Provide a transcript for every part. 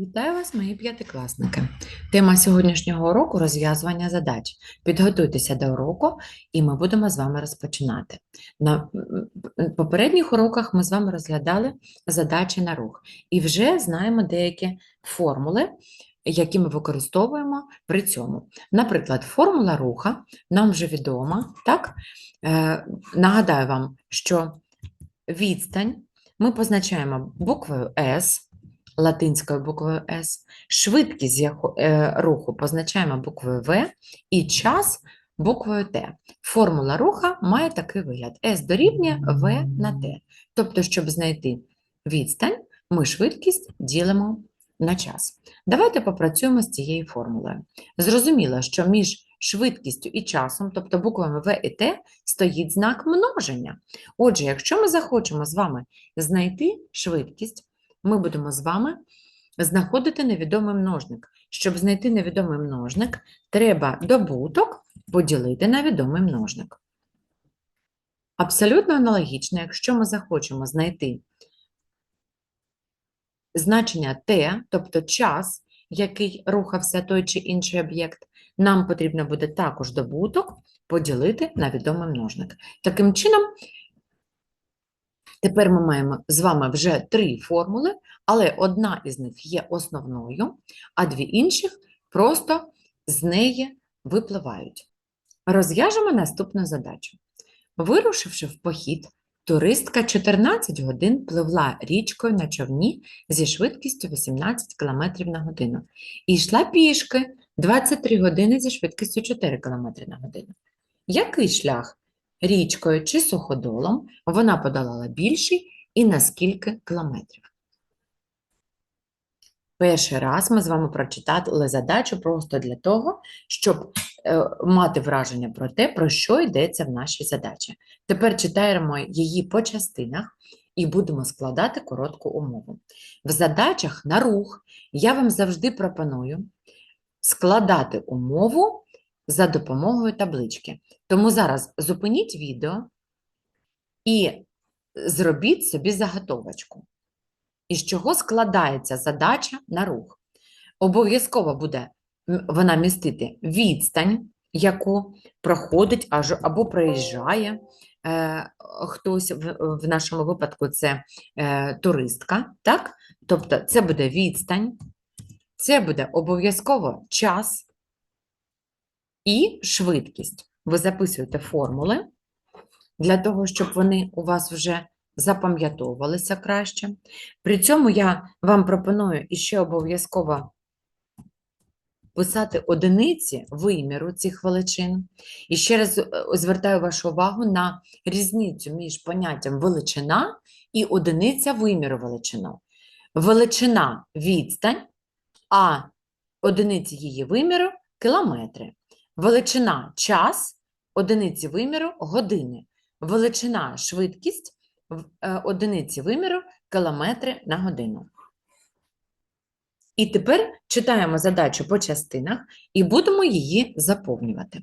Вітаю вас, мої п'ятикласники. Тема сьогоднішнього уроку розв'язування задач. Підготуйтеся до уроку, і ми будемо з вами розпочинати. На попередніх уроках ми з вами розглядали задачі на рух і вже знаємо деякі формули, які ми використовуємо при цьому. Наприклад, формула руха нам вже відома. Так? Е, нагадаю вам, що відстань ми позначаємо буквою S латинською буквою S, швидкість е, руху позначаємо буквою V і час буквою T. Формула руха має такий вигляд: S дорівнює V на T. Тобто, щоб знайти відстань, ми швидкість ділимо на час. Давайте попрацюємо з цією формулою. Зрозуміло, що між швидкістю і часом, тобто буквами V і T, стоїть знак множення. Отже, якщо ми захочемо з вами знайти швидкість, ми будемо з вами знаходити невідомий множник. Щоб знайти невідомий множник, треба добуток поділити на відомий множник. Абсолютно аналогічно, якщо ми захочемо знайти значення t, тобто час, який рухався той чи інший об'єкт, нам потрібно буде також добуток поділити на відомий множник. Таким чином, Тепер ми маємо з вами вже три формули, але одна із них є основною, а дві інших просто з неї випливають. Розв'яжемо наступну задачу. Вирушивши в похід, туристка 14 годин пливла річкою на човні зі швидкістю 18 км на годину і йшла пішки 23 години зі швидкістю 4 км на годину. Який шлях річкою чи суходолом вона подолала більший і на скільки кілометрів. Перший раз ми з вами прочитали задачу просто для того, щоб е, мати враження про те, про що йдеться в нашій задачі. Тепер читаємо її по частинах і будемо складати коротку умову. В задачах на рух я вам завжди пропоную складати умову за допомогою таблички. Тому зараз зупиніть відео і зробіть собі заготовочку. Із чого складається задача на рух? Обов'язково буде вона містити відстань, яку проходить або проїжджає е, хтось, в, в нашому випадку це е, туристка, так? Тобто це буде відстань, це буде обов'язково час і швидкість. Ви записуєте формули для того, щоб вони у вас вже запам'ятовувалися краще. При цьому я вам пропоную іще обов'язково писати одиниці виміру цих величин. І ще раз е, звертаю вашу увагу на різницю між поняттям величина і одиниця виміру величину. Величина відстань, а одиниці її виміру кілометри. Величина час, одиниці виміру години. Величина швидкість, е, одиниці виміру кілометри на годину. І тепер читаємо задачу по частинах і будемо її заповнювати.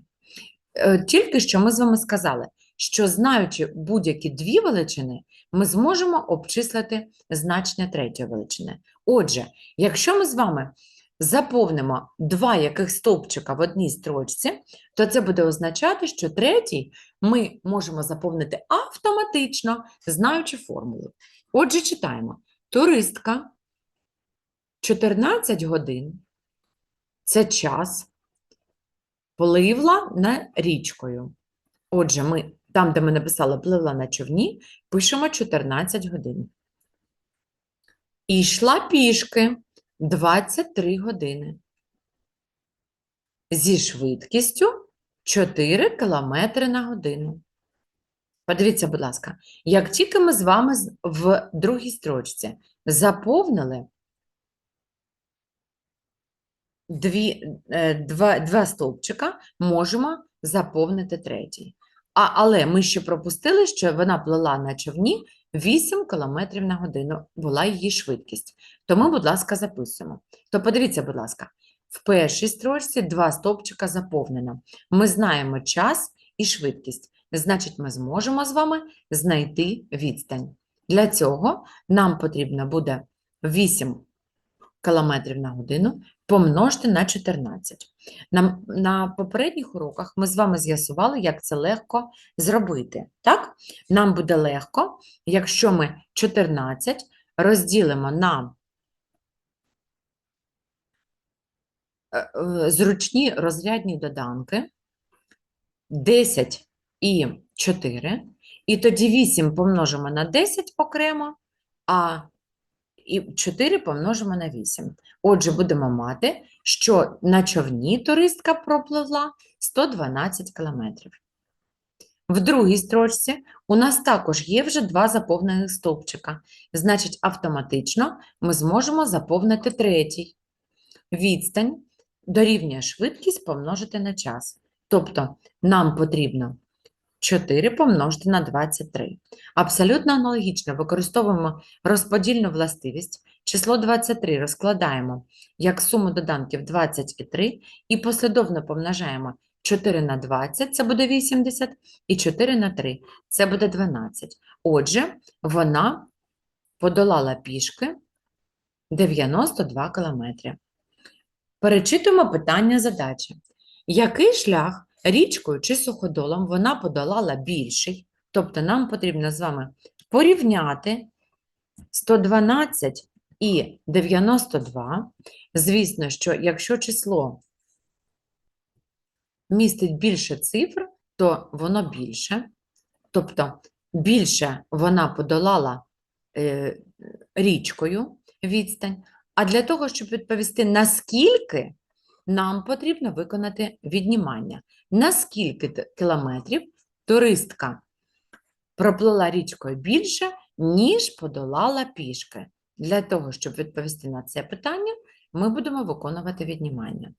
Е, Тільки що ми з вами сказали, що знаючи будь-які дві величини, ми зможемо обчислити значення третьої величини. Отже, якщо ми з вами заповнимо два яких стовпчика в одній строчці, то це буде означати, що третій ми можемо заповнити автоматично, знаючи формулу. Отже, читаємо. Туристка 14 годин це час пливла на річкою. Отже, ми там, де ми написали пливла на човні, пишемо 14 годин. І йшла пішки 23 години. Зі швидкістю 4 км на годину. Подивіться, будь ласка, як тільки ми з вами в другій строчці заповнили дві, е, два, два стовпчика, можемо заповнити третій. А, але ми ще пропустили, що вона плила на човні 8 км на годину була її швидкість. Тому, будь ласка, записуємо. То подивіться, будь ласка, в першій строчці два стовпчика заповнено. Ми знаємо час і швидкість. Значить, ми зможемо з вами знайти відстань. Для цього нам потрібно буде 8 км на годину помножте на 14. На, на попередніх уроках ми з вами з'ясували, як це легко зробити. Так? Нам буде легко, якщо ми 14 розділимо на е, е, зручні розрядні доданки 10 і 4, і тоді 8 помножимо на 10 окремо, а і 4 помножимо на 8. Отже, будемо мати, що на човні туристка пропливла 112 кілометрів. В другій строчці у нас також є вже два заповнених стовпчика. Значить, автоматично ми зможемо заповнити третій. Відстань дорівнює швидкість помножити на час. Тобто нам потрібно 4 помножити на 23. Абсолютно аналогічно використовуємо розподільну властивість. Число 23 розкладаємо як суму доданків 20 і 3 і послідовно помножаємо 4 на 20, це буде 80, і 4 на 3, це буде 12. Отже, вона подолала пішки 92 кілометри. Перечитуємо питання задачі. Який шлях річкою чи суходолом вона подолала більший? Тобто нам потрібно з вами порівняти 112 і 92. Звісно, що якщо число містить більше цифр, то воно більше. Тобто більше вона подолала е, річкою відстань. А для того, щоб відповісти, наскільки нам потрібно виконати віднімання. Наскільки кілометрів туристка проплила річкою більше, ніж подолала пішки. Для того, щоб відповісти на це питання, ми будемо виконувати віднімання.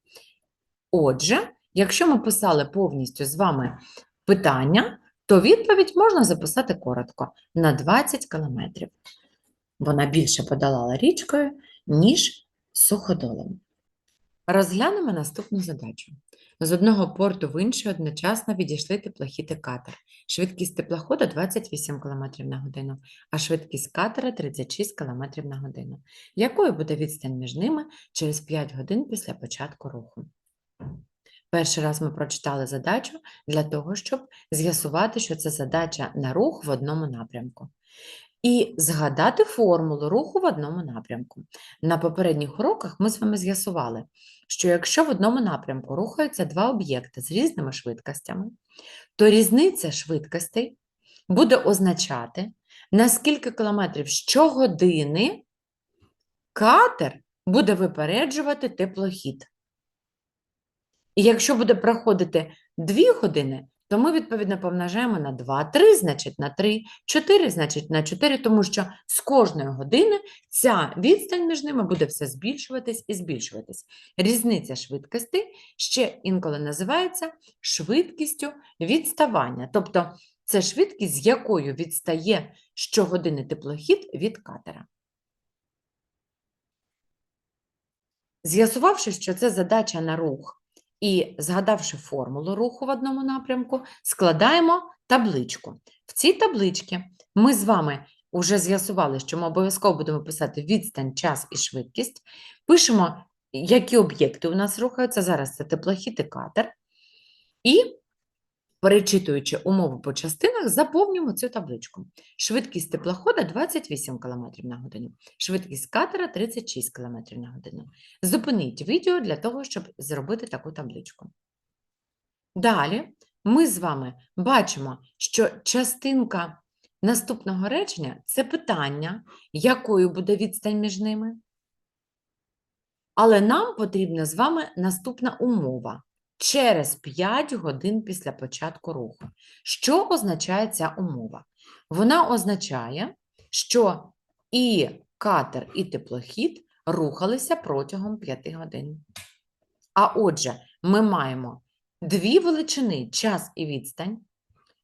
Отже, якщо ми писали повністю з вами питання, то відповідь можна записати коротко на 20 кілометрів. Вона більше подолала річкою, ніж суходолом. Розглянемо наступну задачу. З одного порту в інший одночасно відійшли теплохід і катер. Швидкість теплохода 28 км на годину, а швидкість катера 36 км на годину. Якою буде відстань між ними через 5 годин після початку руху? Перший раз ми прочитали задачу для того, щоб з'ясувати, що це задача на рух в одному напрямку. І згадати формулу руху в одному напрямку. На попередніх уроках ми з вами з'ясували, що якщо в одному напрямку рухаються два об'єкти з різними швидкостями, то різниця швидкостей буде означати, на скільки кілометрів щогодини катер буде випереджувати теплохід. І якщо буде проходити 2 години, то ми, відповідно, помножаємо на 2, 3, значить на 3, 4, значить на 4, тому що з кожної години ця відстань між ними буде все збільшуватись і збільшуватись. Різниця швидкостей ще інколи називається швидкістю відставання. Тобто це швидкість, з якою відстає щогодини теплохід від катера. З'ясувавши, що це задача на рух, і згадавши формулу руху в одному напрямку, складаємо табличку. В цій табличці ми з вами вже з'ясували, що ми обов'язково будемо писати відстань, час і швидкість. Пишемо, які об'єкти у нас рухаються. Зараз це теплохід і катер. І, перечитуючи умови по частинах, заповнюємо цю табличку. Швидкість теплохода 28 км на годину, швидкість катера 36 км на годину. Зупиніть відео для того, щоб зробити таку табличку. Далі ми з вами бачимо, що частинка наступного речення це питання, якою буде відстань між ними. Але нам потрібна з вами наступна умова. Через 5 годин після початку руху. Що означає ця умова? Вона означає, що і катер, і теплохід рухалися протягом 5 годин. А отже, ми маємо дві величини час і відстань.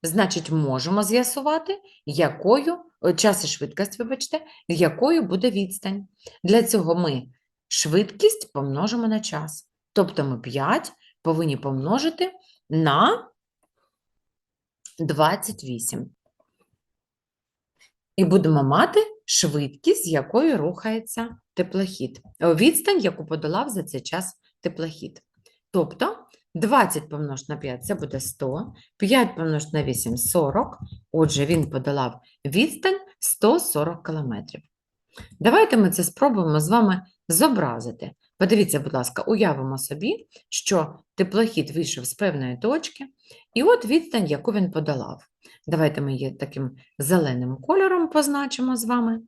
Значить, можемо з'ясувати, якою час і швидкість, вибачте, якою буде відстань. Для цього ми швидкість помножимо на час. Тобто ми 5 повинні помножити на 28. І будемо мати швидкість, з якою рухається теплохід. Відстань, яку подолав за цей час теплохід. Тобто 20 помнож на 5 це буде 100, 5 помнож на 8 – 40. Отже, він подолав відстань 140 км. Давайте ми це спробуємо з вами зобразити. Подивіться, будь ласка, уявимо собі, що теплохід вийшов з певної точки, і от відстань, яку він подолав. Давайте ми її таким зеленим кольором позначимо з вами.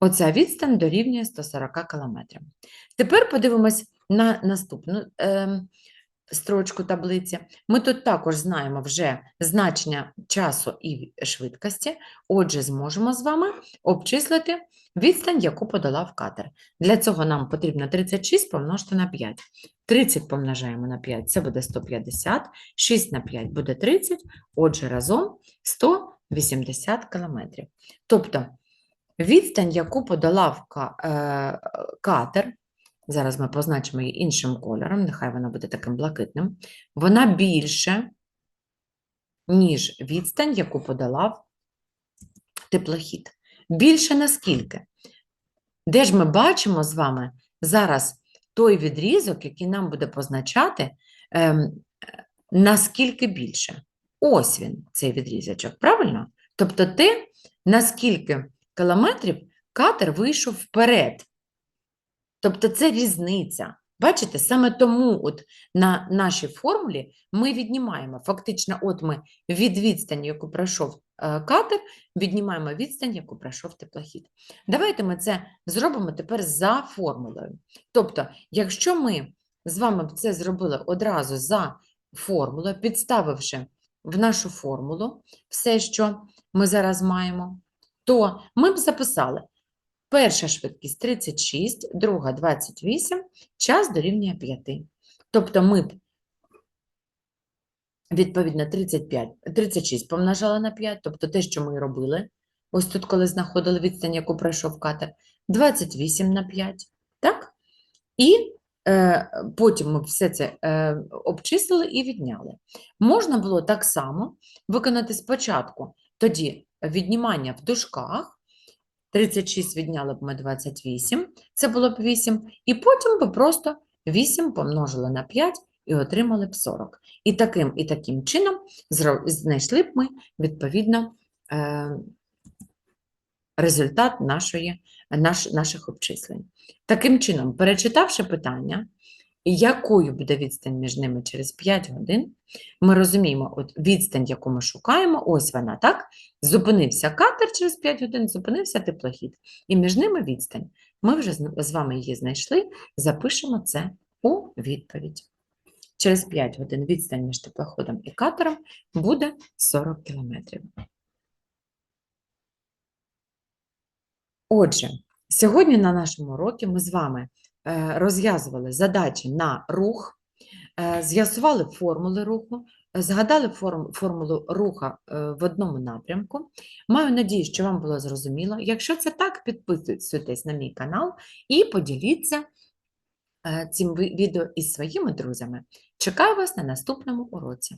Оця відстань дорівнює 140 км. Тепер подивимось на наступну ем, строчку таблиці. Ми тут також знаємо вже значення часу і швидкості, отже, зможемо з вами обчислити відстань, яку подолав катер. Для цього нам потрібно 36 помножити на 5. 30 помножаємо на 5, це буде 150, 6 на 5 буде 30, отже, разом 180 км. Тобто, відстань, яку подолав е, катер, зараз ми позначимо її іншим кольором, нехай вона буде таким блакитним, вона більше, ніж відстань, яку подолав теплохід. Більше наскільки? Де ж ми бачимо з вами зараз той відрізок, який нам буде позначати, е, наскільки більше? Ось він, цей відрізочок, правильно? Тобто те, наскільки кілометрів катер вийшов вперед. Тобто це різниця. Бачите, саме тому от на нашій формулі ми віднімаємо, фактично, от ми від відстані, яку пройшов е, катер, віднімаємо відстань, яку пройшов теплохід. Давайте ми це зробимо тепер за формулою. Тобто, якщо ми з вами б це зробили одразу за формулою, підставивши в нашу формулу все, що ми зараз маємо, то ми б записали перша швидкість 36, друга 28, час дорівнює 5. Тобто ми відповідно 35, 36 помножали на 5, тобто те, що ми робили, ось тут, коли знаходили відстань, яку пройшов катер, 28 на 5, так? І е, потім ми все це е, обчислили і відняли. Можна було так само виконати спочатку тоді віднімання в дужках, 36 відняли б ми 28, це було б 8, і потім би просто 8 помножили на 5 і отримали б 40. І таким, і таким чином знайшли б ми, відповідно, е, результат нашої, наш, наших обчислень. Таким чином, перечитавши питання, якою буде відстань між ними через 5 годин, ми розуміємо, от відстань, яку ми шукаємо, ось вона, так? Зупинився катер через 5 годин, зупинився теплохід. І між ними відстань. Ми вже з вами її знайшли, запишемо це у відповідь. Через 5 годин відстань між теплоходом і катером буде 40 кілометрів. Отже, сьогодні на нашому уроці ми з вами розв'язували задачі на рух, е, з'ясували формули руху, е, згадали форм- формулу руха е, в одному напрямку. Маю надію, що вам було зрозуміло. Якщо це так, підписуйтесь на мій канал і поділіться е, цим відео із своїми друзями. Чекаю вас на наступному уроці.